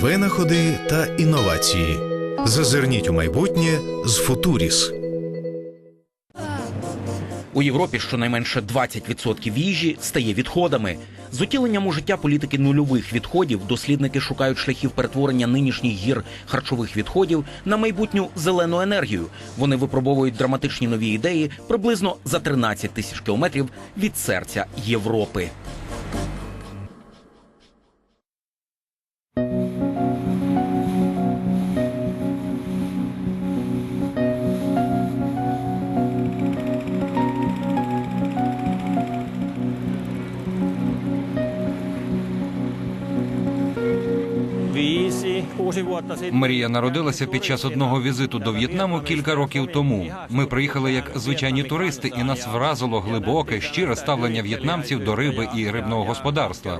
винаходи та інновації. Зазирніть у майбутнє з Футуріс. У Європі щонайменше 20% їжі стає відходами. З утіленням у життя політики нульових відходів дослідники шукають шляхів перетворення нинішніх гір харчових відходів на майбутню зелену енергію. Вони випробовують драматичні нові ідеї приблизно за 13 тисяч кілометрів від серця Європи. Марія народилася під час одного візиту до В'єтнаму кілька років тому. Ми приїхали як звичайні туристи, і нас вразило глибоке, щире ставлення в'єтнамців до риби і рибного господарства.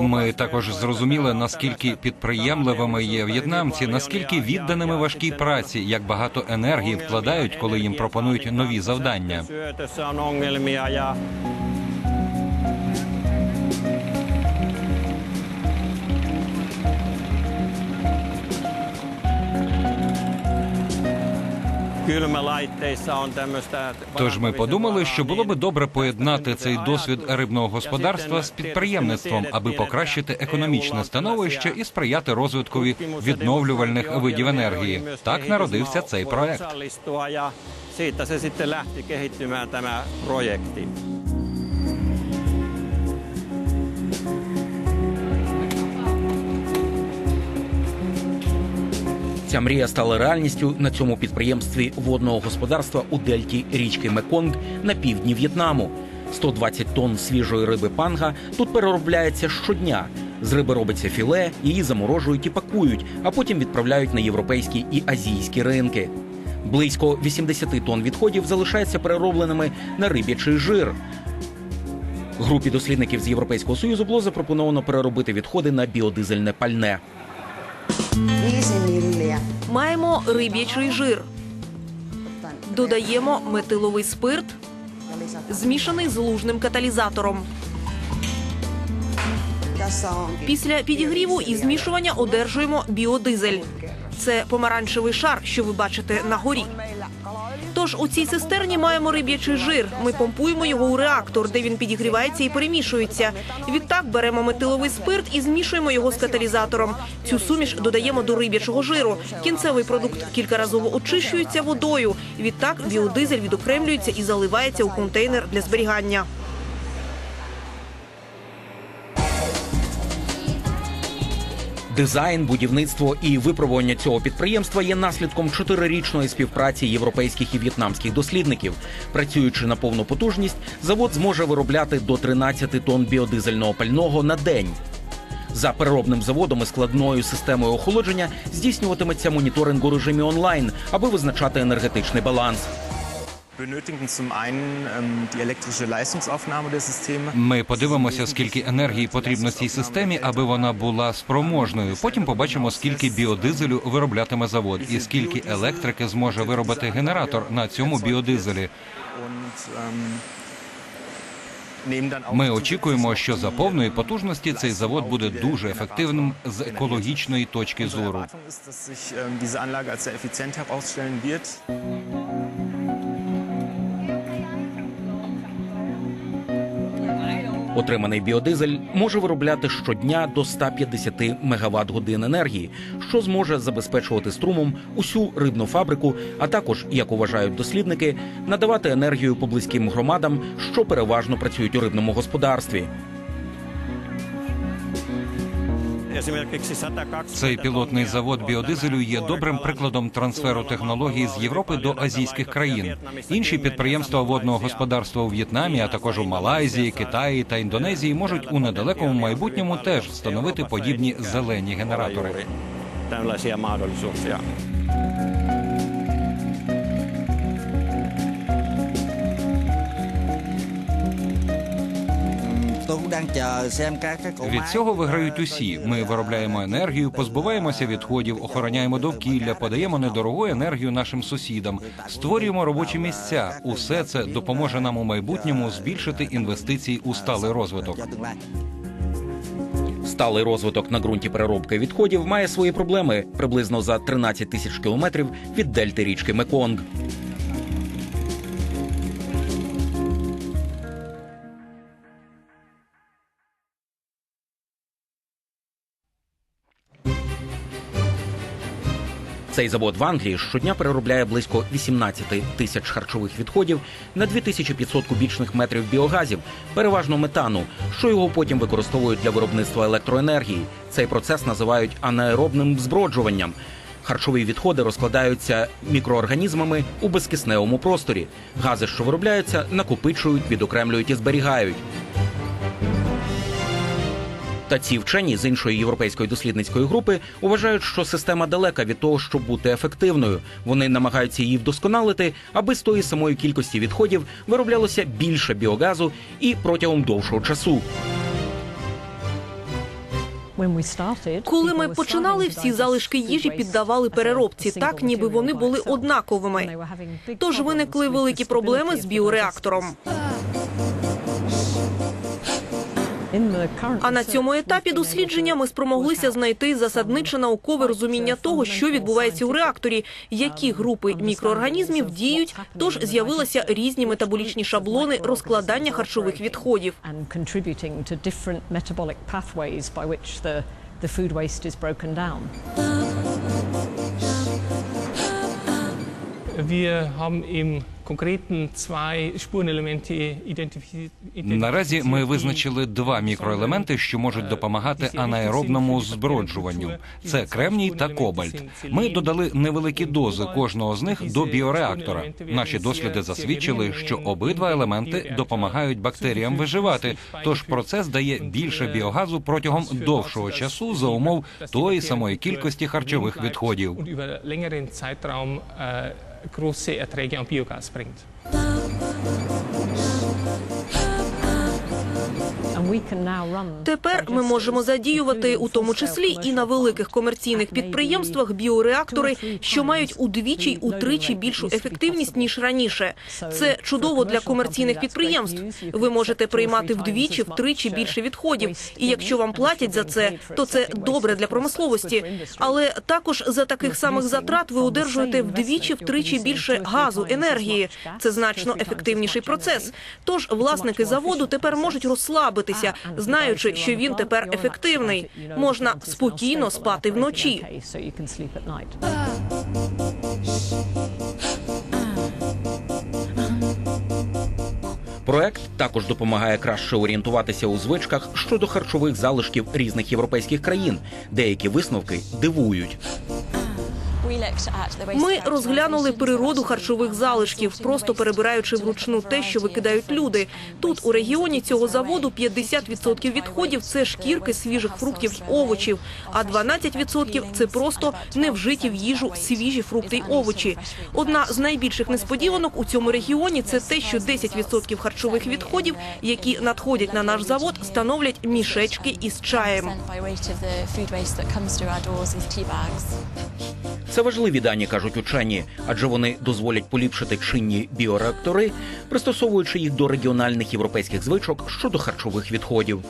Ми також зрозуміли, наскільки підприємливими є в'єтнамці, наскільки відданими важкій праці, як багато енергії вкладають, коли їм пропонують нові завдання. Тож ми подумали, що було би добре поєднати цей досвід рибного господарства з підприємництвом, аби покращити економічне становище і сприяти розвиткові відновлювальних видів енергії. Так народився цей проект. Ця мрія стала реальністю на цьому підприємстві водного господарства у дельті річки Меконг на півдні В'єтнаму. 120 тонн свіжої риби панга тут переробляється щодня. З риби робиться філе, її заморожують і пакують, а потім відправляють на європейські і азійські ринки. Близько 80 тонн відходів залишаються переробленими на риб'ячий жир. Групі дослідників з Європейського союзу було запропоновано переробити відходи на біодизельне пальне. Маємо риб'ячий жир. Додаємо метиловий спирт, змішаний з лужним каталізатором. Після підігріву і змішування одержуємо біодизель. Це помаранчевий шар, що ви бачите на горі. Тож у цій цистерні маємо риб'ячий жир. Ми помпуємо його у реактор, де він підігрівається і перемішується. Відтак беремо метиловий спирт і змішуємо його з каталізатором. Цю суміш додаємо до риб'ячого жиру. Кінцевий продукт кількаразово очищується водою. Відтак біодизель відокремлюється і заливається у контейнер для зберігання. Дизайн, будівництво і випробування цього підприємства є наслідком чотирирічної співпраці європейських і в'єтнамських дослідників. Працюючи на повну потужність, завод зможе виробляти до 13 тонн біодизельного пального на день. За переробним заводом і складною системою охолодження здійснюватиметься моніторинг у режимі онлайн, аби визначати енергетичний баланс. Benötigen zum einen ähm, die elektrische Leistungsaufnahme der Systeme. Ми подивимося, скільки енергії потрібно цій системі, аби вона була спроможною. Потім побачимо, скільки біодизелю вироблятиме завод, і скільки електрики зможе виробити генератор на цьому біодизелі. Ähm, Ми очікуємо, що за повної потужності цей завод буде дуже ефективним з екологічної точки зору. Отриманий біодизель може виробляти щодня до 150 мегаватт годин енергії, що зможе забезпечувати струмом усю рибну фабрику, а також, як вважають дослідники, надавати енергію поблизьким громадам, що переважно працюють у рибному господарстві. Цей пілотний завод біодизелю є добрим прикладом трансферу технологій з Європи до азійських країн. Інші підприємства водного господарства у В'єтнамі, а також у Малайзії, Китаї та Індонезії можуть у недалекому майбутньому теж встановити подібні зелені генератори. Від цього виграють усі. Ми виробляємо енергію, позбуваємося відходів, охороняємо довкілля, подаємо недорогу енергію нашим сусідам, створюємо робочі місця. Усе це допоможе нам у майбутньому збільшити інвестиції у сталий розвиток. Сталий розвиток на ґрунті переробки відходів має свої проблеми приблизно за 13 тисяч кілометрів від дельти річки Меконг. Цей завод в Англії щодня переробляє близько 18 тисяч харчових відходів на 2500 кубічних метрів біогазів, переважно метану, що його потім використовують для виробництва електроенергії. Цей процес називають анаеробним зброджуванням. Харчові відходи розкладаються мікроорганізмами у безкисневому просторі. Гази, що виробляються, накопичують, відокремлюють і зберігають. Та ці вчені з іншої європейської дослідницької групи вважають, що система далека від того, щоб бути ефективною. Вони намагаються її вдосконалити, аби з тої самої кількості відходів вироблялося більше біогазу і протягом довшого часу. Коли ми починали, всі залишки їжі піддавали переробці, так ніби вони були однаковими. Тож виникли великі проблеми з біореактором. А на цьому етапі дослідження ми спромоглися знайти засадниче наукове розуміння того, що відбувається у реакторі, які групи мікроорганізмів діють. Тож з'явилися різні метаболічні шаблони розкладання харчових відходів. the food waste is broken down. Wir haben im. Наразі ми визначили два мікроелементи, що можуть допомагати анаеробному зброджуванню. Це кремній та кобальт. Ми додали невеликі дози кожного з них до біореактора. Наші досліди засвідчили, що обидва елементи допомагають бактеріям виживати. Тож процес дає більше біогазу протягом довшого часу за умов тої самої кількості харчових відходів. große Erträge am Biogas bringt. Тепер ми можемо задіювати у тому числі і на великих комерційних підприємствах біореактори, що мають удвічі й утричі більшу ефективність ніж раніше. Це чудово для комерційних підприємств. Ви можете приймати вдвічі, втричі більше відходів. І якщо вам платять за це, то це добре для промисловості. Але також за таких самих затрат ви одержуєте вдвічі, втричі більше газу, енергії. Це значно ефективніший процес. Тож власники заводу тепер можуть розслабитися, знаючи, що він тепер ефективний. Можна спокійно спати вночі. Проект також допомагає краще орієнтуватися у звичках щодо харчових залишків різних європейських країн. Деякі висновки дивують. Ми розглянули природу харчових залишків, просто перебираючи вручну те, що викидають люди. Тут у регіоні цього заводу 50% відходів це шкірки свіжих фруктів й овочів, а 12% – це просто невжиті в їжу свіжі фрукти й овочі. Одна з найбільших несподіванок у цьому регіоні це те, що 10% харчових відходів, які надходять на наш завод, становлять мішечки із чаєм. Це важливі дані, кажуть учені, адже вони дозволять поліпшити чинні біореактори, пристосовуючи їх до регіональних європейських звичок щодо харчових відходів.